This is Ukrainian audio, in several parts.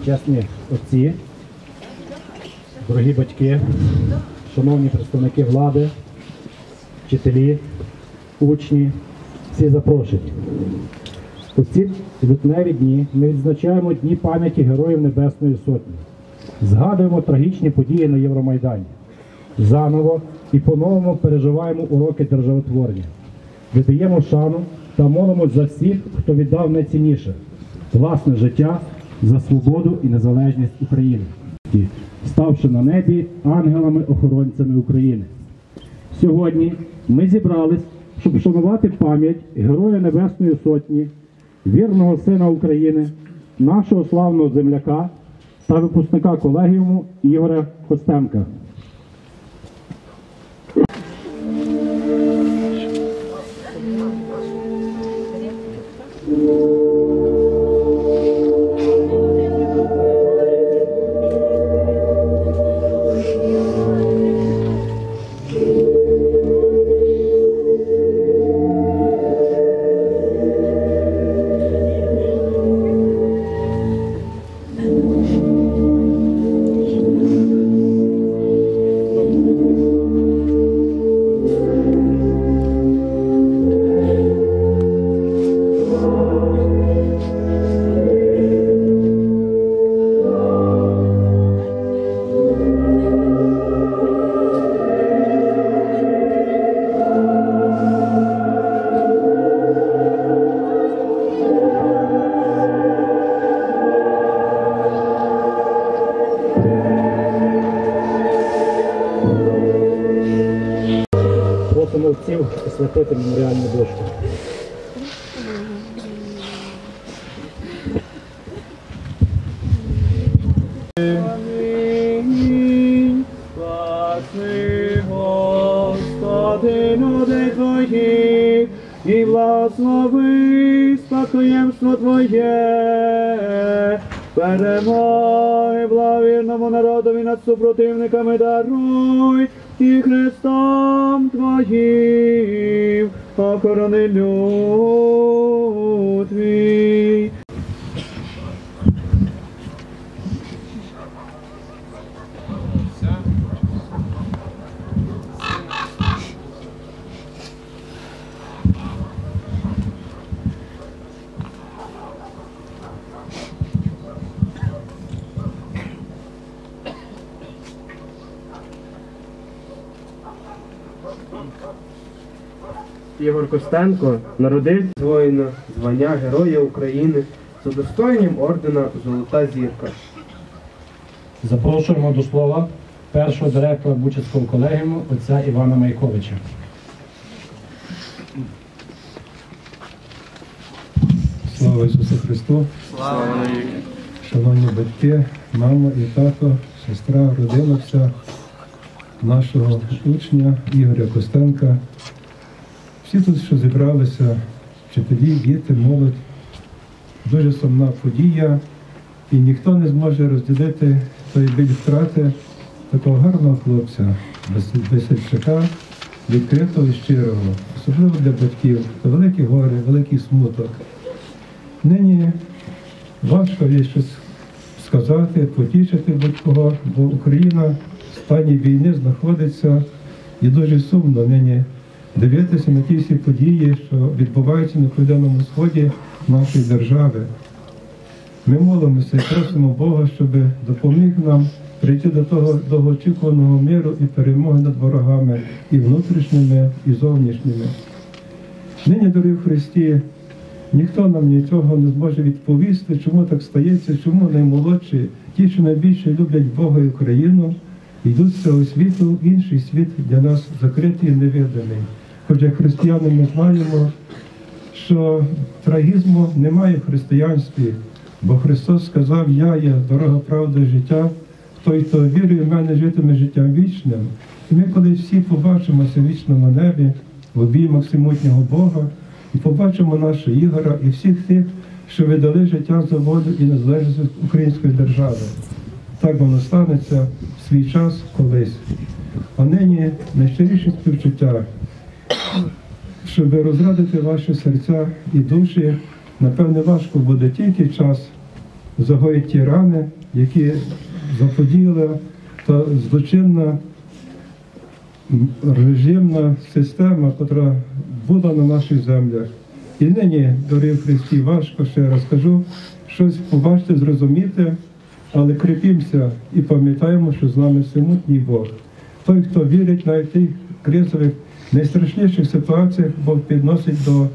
почесні отці, дорогі батьки, шановні представники влади, вчителі, учні, всі запрошені. У ці лютневі дні ми відзначаємо Дні пам'яті Героїв Небесної Сотні. Згадуємо трагічні події на Євромайдані. Заново і по-новому переживаємо уроки державотворення. Віддаємо шану та молимось за всіх, хто віддав найцінніше власне життя за свободу і незалежність України, ставши на небі ангелами-охоронцями України. Сьогодні ми зібрались, щоб вшанувати пам'ять Героя Небесної Сотні, вірного сина України, нашого славного земляка та випускника колегіуму Ігоря Костенка. Просимо вців освятити меморіальну дошку. І благослови спадкоємство Твоє. Перемоги благовірному народові над супротивниками даруй, і Христом Твоїм охорони люд Ігор Костенко народився воїна звання Героя України з удостоєнням ордена Золота зірка. Запрошуємо до слова першого директора Бучацького колегіуму отця Івана Майковича. Слава Ісусу Христу! Шановні батьки, мама і тато, сестра, родина вся нашого учня Ігоря Костенка. Всі тут, що зібралися, вчителі, діти, молодь. Дуже сумна подія, і ніхто не зможе розділити той біль втрати такого гарного хлопця, весельчака, відкритого і щирого, особливо для батьків. Це велике горе, великий смуток. Нині важко є щось сказати, потішити будь-кого, бо Україна в стані війни знаходиться і дуже сумно нині дивитися на ті всі події, що відбуваються на Південному Сході нашої держави. Ми молимося і просимо Бога, щоб допоміг нам прийти до того довгоочікуваного миру і перемоги над ворогами і внутрішніми, і зовнішніми. Нині, дорогі в Христі, ніхто нам нічого не зможе відповісти, чому так стається, чому наймолодші, ті, що найбільше люблять Бога і Україну, йдуть з цього світу, в інший світ для нас закритий і Хоча християни ми знаємо, що трагізму немає в християнстві, бо Христос сказав, я є дорога, правда життя, той, хто вірує в мене, житиме життям вічним. І ми колись всі побачимося в вічному небі, в обіймах всемутнього Бога, і побачимо нашого Ігора і всіх тих, що видали життя за волю і незалежність української держави. Так воно станеться в свій час колись. А нині найщиріші співчуття, щоб розрадити ваші серця і душі, напевне, важко буде тільки час загоїть ті рани, які заподіяла та злочинна режимна система, яка була на наших землях. І нині, дорогі Христі, важко ще раз кажу, щось побачити, зрозуміти, але кріпімося і пам'ятаємо, що з нами всемутній Бог. Той, хто вірить навіть тих кризових, найстрашніших ситуаціях, Бог підносить до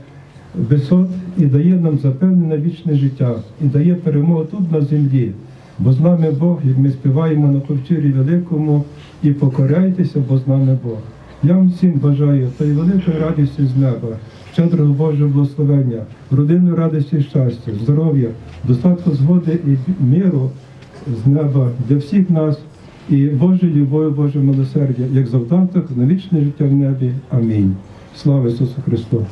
висот і дає нам запевнене вічне життя, і дає перемогу тут на землі. Бо з нами Бог, як ми співаємо на повчирі великому, і покоряйтеся, бо з нами Бог. Я вам всім бажаю тої великої радості з неба, щедрого Божого благословення, родинної радості і щастя, здоров'я, достатку згоди і миру з неба для всіх нас і Боже любові, Боже милосердя, як завдаток на вічне життя в небі. Амінь. Слава Ісусу Христу!